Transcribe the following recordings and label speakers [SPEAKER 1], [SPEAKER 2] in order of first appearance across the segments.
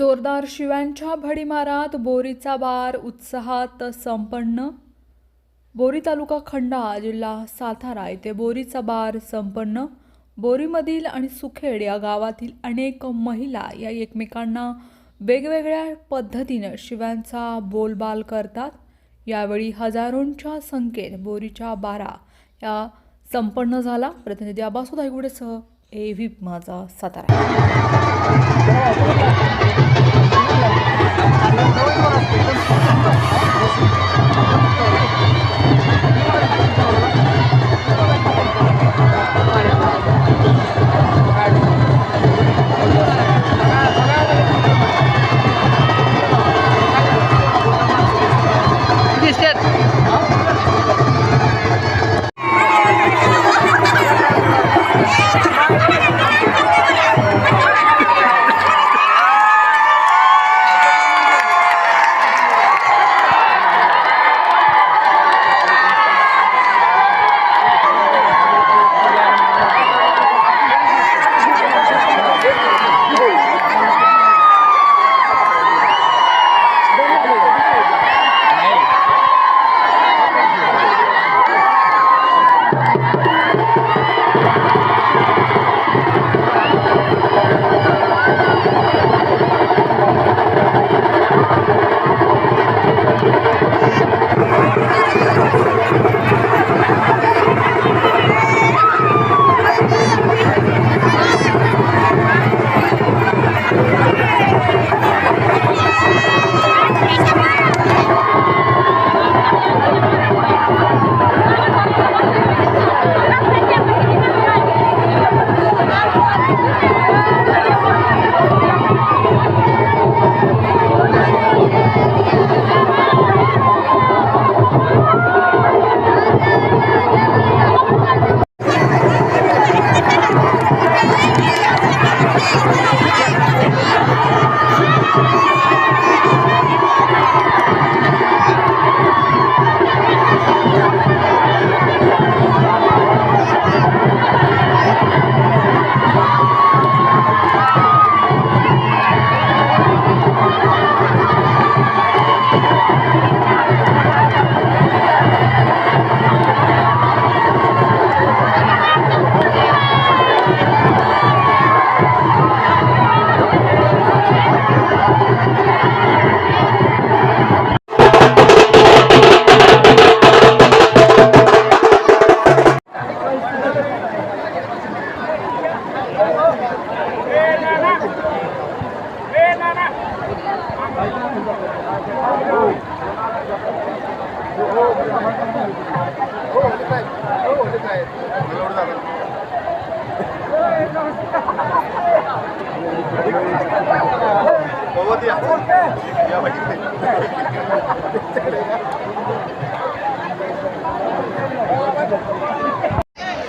[SPEAKER 1] जोरदार शिव्यांच्या भडीमारात बोरीचा बार उत्साहात संपन्न. बोरी तालुका खंडा जिल्हा सातारा येथे बोरीचा बार संपन्न. बोरीमधील आणि सुखेड या गावातील अनेक महिला या एकमेकांना वेगवेगळ्या पद्धतीनं शिव्यांचा बोलबाल करतात. यावेळी हजारोंच्या संख्येत बोरीच्या बारा या संपन्न झाला. प्रतिनिधी आबासुद धायगुडेसह ए व्ही माझा Satara. Bravo, bravo. Thank you.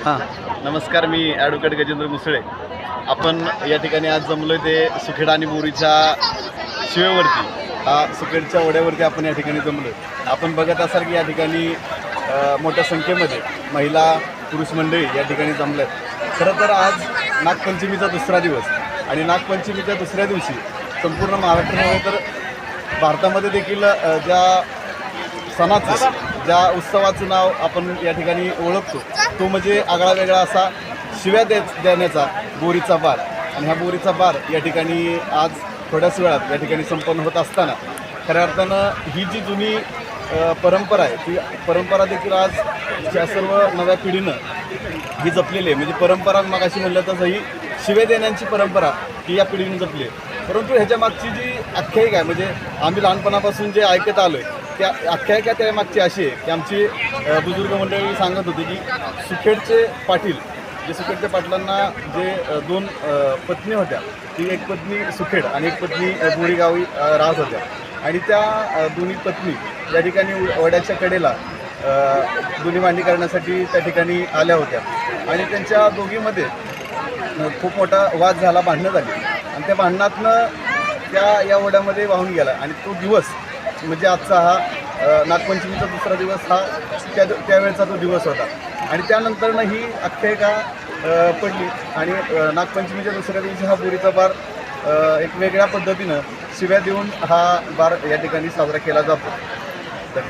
[SPEAKER 2] हां
[SPEAKER 3] नमस्कार मी ॲडव्होकेट गजेंद्र मुसळे. आपण या ठिकाणी आज जमलो ते सुखेडा आणि बोरीच्या शिवेवरती. हा सुखेडच्या ओढ्यावरती आपण या ठिकाणी जमलो आपण बघत असाल की या ठिकाणी मोठ्या संख्येमध्ये महिला पुरुष मंडळी या ठिकाणी जमल्यात खरं तर आज नागपंचमीचा दुसरा दिवस आणि नागपंचमीच्या दुसऱ्या दिवशी संपूर्ण महाराष्ट्रामध्ये तर भारतामध्ये देखील ज्या सणाचं ज्या उत्सवाचं नाव आपण या ठिकाणी ओळखतो तो म्हणजे आगळा वेगळा असा शिव्या दे देण्याचा बोरीचा बार. आणि ह्या बोरीचा बार या ठिकाणी आज थोड्याच वेळात या ठिकाणी संपन्न होत असताना खऱ्या अर्थानं ही जी जुनी परंपरा आहे ती परंपरा देखील आज या सर्व नव्या पिढीनं ही जपलेली आहे. म्हणजे परंपरा मग अशी म्हणलं तसं ही शिवे देण्याची परंपरा ही या पिढीनं जपली आहे. परंतु ह्याच्या मागची जी आख्यायिका आहे म्हणजे आम्ही लहानपणापासून जे ऐकत आलो आहे त्या आख्यायिका त्या मागची अशी आहे की आमची बुजुर्ग मंडळी सांगत होती की सुखेडचे पाटील जे सुखेडच्या पाटलांना जे दोन पत्नी होत्या ती एक पत्नी सुखेड आणि एक पत्नी बोरीगावी राहत होत्या. आणि त्या दोन्ही पत्नी या ठिकाणी उ- वड्याच्या कडेला दुनी मांडणी करण्यासाठी त्या ठिकाणी आल्या होत्या. आणि त्यांच्या दोघीमध्ये खूप मोठा वाद झाला भांडणं झाली. आणि त्या भांडणातनं त्या या ओढ्यामध्ये वाहून गेला. आणि तो दिवस म्हणजे आजचा हा नागपंचमीचा दुसरा दिवस हा त्या त्यावेळेचा तो दिवस होता. आणि त्यानंतरनं ही आख्यायिका पडली. आणि नागपंचमीच्या दुसऱ्या दिवशी हा बोरीचा बार एक वेगळ्या पद्धतीनं शिव्या देऊन हा बार या ठिकाणी साजरा केला जातो.